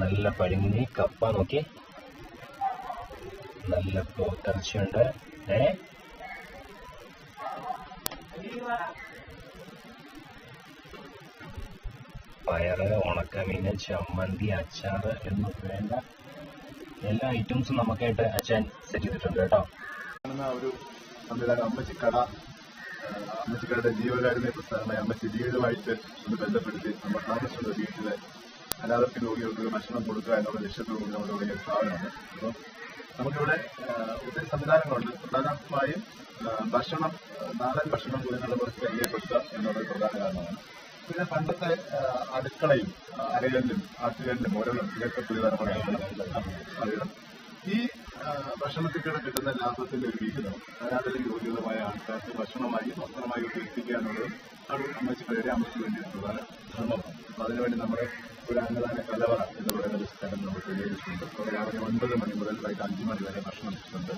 നല്ല പരുങ്ങി കപ്പ നോക്കി നല്ല പോത്തിറച്ചിയുണ്ട് ഏ പയറ് ഉണക്കമീൻ ചമ്മന്തി അച്ചാർ എന്ന് വേണ്ട എല്ലാ ഐറ്റംസും നമുക്കായിട്ട് അച്ഛൻ സെറ്റ് ചെയ്തിട്ടുണ്ട് കേട്ടോ. ഒരു സംവിധാനം അമ്മച്ചിക്കട അമ്മച്ചിക്കടയുടെ ജീവകാരുണ്യ പുസ്തകമായി അമ്മച്ചി ജീവിതമായിട്ട് ഒന്ന് ബന്ധപ്പെടുത്തി നമ്മൾ താമസിക്കുന്ന വീട്ടിലെ അനാഥർക്ക് രോഗികൾക്ക് ഭക്ഷണം കൊടുക്കുക എന്നുള്ള ലക്ഷ്യത്തോടുകൂടി നമ്മൾ വലിയ സ്ഥാപനമാണ് അപ്പോൾ നമുക്കിവിടെ ഒത്തിരി സംവിധാനങ്ങളുണ്ട്. പ്രധാനമായും ഭക്ഷണം നാടൻ ഭക്ഷണം കൂടി നമ്മൾ പരിചയപ്പെടുത്തുക എന്നുള്ളത് പ്രധാന കാരണമാണ്. പിന്നെ പണ്ടത്തെ അടുക്കളയും അരകല്ലും ഓരോ മുരളും ഇതൊക്കെ പുതിയ ഈ ഭക്ഷണത്തിൽ കൂടെ കിട്ടുന്ന ലാഭത്തിന്റെ ഒരു വിഹിതം അതിനകത്തിൽ യോഗ്യതമായ ആൾക്കാർക്ക് ഭക്ഷണമായി വസ്ത്രമായി ഉപയോഗിക്കുക എന്നുള്ളത് അത് അമ്മച്ചിയുടെ അമ്മയ്ക്ക് വേണ്ടി ഒരു പ്രധാന ധർമ്മമാണ് അപ്പൊ അതിനുവേണ്ടി നമ്മുടെ ഒരു അന്നദാന കലവറ എന്ന് പറയുന്ന ഒരു സ്ഥലം നമ്മൾ ക്രമീകരിച്ചിട്ടുണ്ട് രാവിലെ ഒൻപത് മണി മുതൽ വൈകിട്ട് അഞ്ചു മണി വരെ ഭക്ഷണം വെച്ചിട്ടുണ്ട്.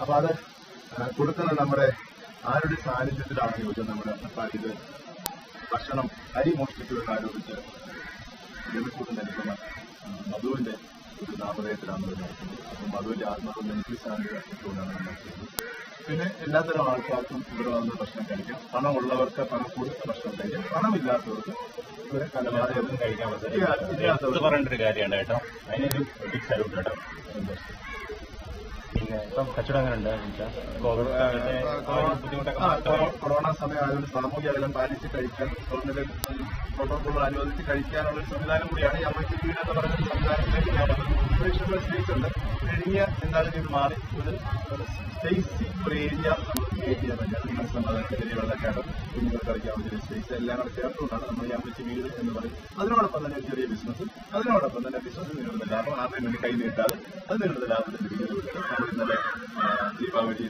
അപ്പൊ അത് കൊടുക്കുന്ന നമ്മുടെ ആരുടെ സാന്നിധ്യത്തിലാണ് ചോദിച്ചത് നമ്മുടെ അപ്പൊ ഇത് ഭക്ഷണം അരി മോഷ്ടിച്ചുവെന്ന് ആരോപിച്ച് ജനക്കൂട്ടം നൽകുന്ന ആ, മധുവിന്റെ ഒരു നാമധേയത്തിലാണ് നടക്കുന്നത്. അപ്പം മധുവിന്റെ ആത്മാവ് നെഞ്ചിൽ സാന്നിധ്യപ്പെട്ടുകൊണ്ടാണ് നമ്മൾ ചെയ്യുന്നത് പിന്നെ എല്ലാത്തരം ആൾക്കാർക്കും ഇവിടെ വന്ന് ഭക്ഷണം കഴിക്കാം. പണമുള്ളവർക്ക് പണം കൊടുത്ത് ഭക്ഷണം കഴിക്കാം. പണമില്ലാത്തവർക്ക് ഇവിടെ കലവാരയൊന്നും കഴിക്കാൻ പറ്റില്ല. പറയേണ്ട ഒരു കാര്യമാണ് കേട്ടോ. അതിനൊരു ബിഗ് സല്യൂട്ട് കേട്ടോ ഇപ്പം കച്ചവടം അങ്ങനെ ഉണ്ട് കോവിഡ് കൊറോണ സമയം ആയതുകൊണ്ട് സാമൂഹ്യ അകലം പാലിച്ച് കഴിക്കാൻ ഗവൺമെന്റ് പ്രോട്ടോകോൾ അനുവദിച്ച് കഴിക്കാനുള്ള ഒരു സംവിധാനം കൂടിയാണ് ഈ അമ്മയ്ക്ക് വീട് എന്ന് പറയുന്ന സംവിധാനത്തിലേക്ക് ഞാൻ എന്തായാലും ഇത് മാറി. ഒരു സ്പേസി ഒരു ഏരിയ ഏരിയ മനസ്സമാധാനം ചെറിയ വെള്ളച്ചാട്ടം കുഞ്ഞുങ്ങൾക്ക് കളിക്കാവുന്ന ഒരു സ്പേസ് എല്ലാം കൂടെ ചേർത്തുകൊണ്ടാണ് നമ്മൾ ഞാൻ അമ്മയ്ക്ക് വീട് എന്ന് പറയും അതിനോടൊപ്പം തന്നെ ഒരു ചെറിയ ബിസിനസ് അതിനോടൊപ്പം തന്നെ ബിസിനസ് നേടുന്ന ലാഭം ആരുടെ വേണ്ടി കൈ നീട്ടാതെ അത് നേടുന്ന ലാഭത്തിന്റെ വീട് നമ്മൾ ദീപാവലി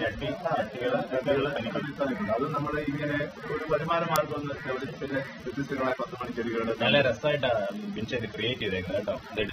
ചട്ടികൾ അത് നമ്മൾ ഇങ്ങനെ ഒരു വരുമാന മാർഗം പിന്നെ വ്യത്യസ്തങ്ങളായ പത്ത് മണിക്കരികളുടെ നല്ല രസമായിട്ടാണ് ക്രിയേറ്റ് ചെയ്തേക്കുന്നത് കേട്ടോ. ഇത്